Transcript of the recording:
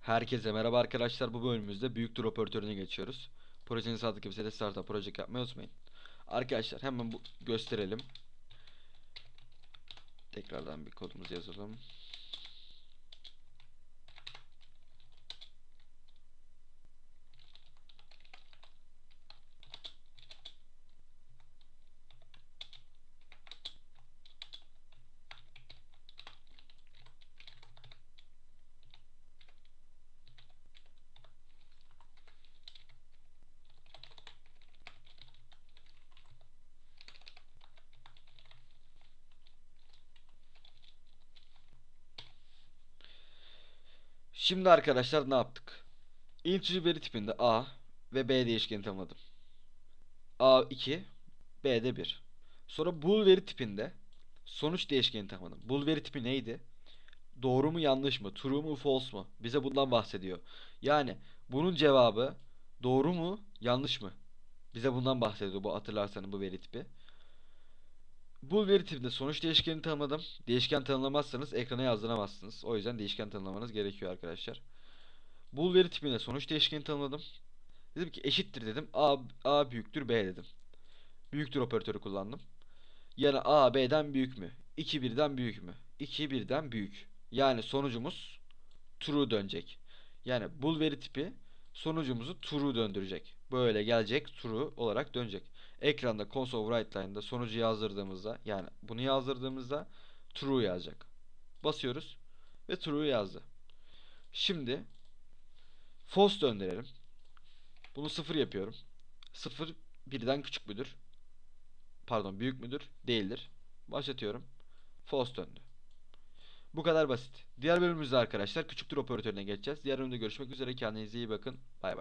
Herkese merhaba arkadaşlar. Bu bölümümüzde büyük operatörüne geçiyoruz. Projenin sağlık kimse de startup proje yapmayı unutmayın. Arkadaşlar hemen bu gösterelim. Tekrardan bir kodumuzu yazalım. Şimdi arkadaşlar ne yaptık? Integer veri tipinde A ve B değişkeni tanımladım. A2, B'de 1. Sonra bool veri tipinde sonuç değişkeni tanımladım. Bool veri tipi neydi? Doğru mu yanlış mı? True mu false mu? Bize bundan bahsediyor. Yani bunun cevabı doğru mu yanlış mı? Bize bundan bahsediyor bu hatırlarsanız bu veri tipi. Bu veri tipinde sonuç değişkenini tanımladım. Değişken tanımlamazsanız ekrana yazdıramazsınız. O yüzden değişken tanımlamanız gerekiyor arkadaşlar. Bool veri tipinde sonuç değişkeni tanımladım. Dedim ki eşittir dedim. A, A büyüktür B dedim. Büyüktür operatörü kullandım. Yani A B'den büyük mü? 2 birden büyük mü? 2 birden büyük. Yani sonucumuz true dönecek. Yani bool veri tipi sonucumuzu true döndürecek. Böyle gelecek true olarak dönecek. Ekranda console write sonucu yazdırdığımızda yani bunu yazdırdığımızda true yazacak. Basıyoruz ve true yazdı. Şimdi false döndürelim. Bunu 0 yapıyorum. 0 birden küçük müdür? Pardon büyük müdür? Değildir. Başlatıyorum. False döndü. Bu kadar basit. Diğer bölümümüzde arkadaşlar küçüktür operatörüne geçeceğiz. Diğer bölümde görüşmek üzere. Kendinize iyi bakın. Bay bay.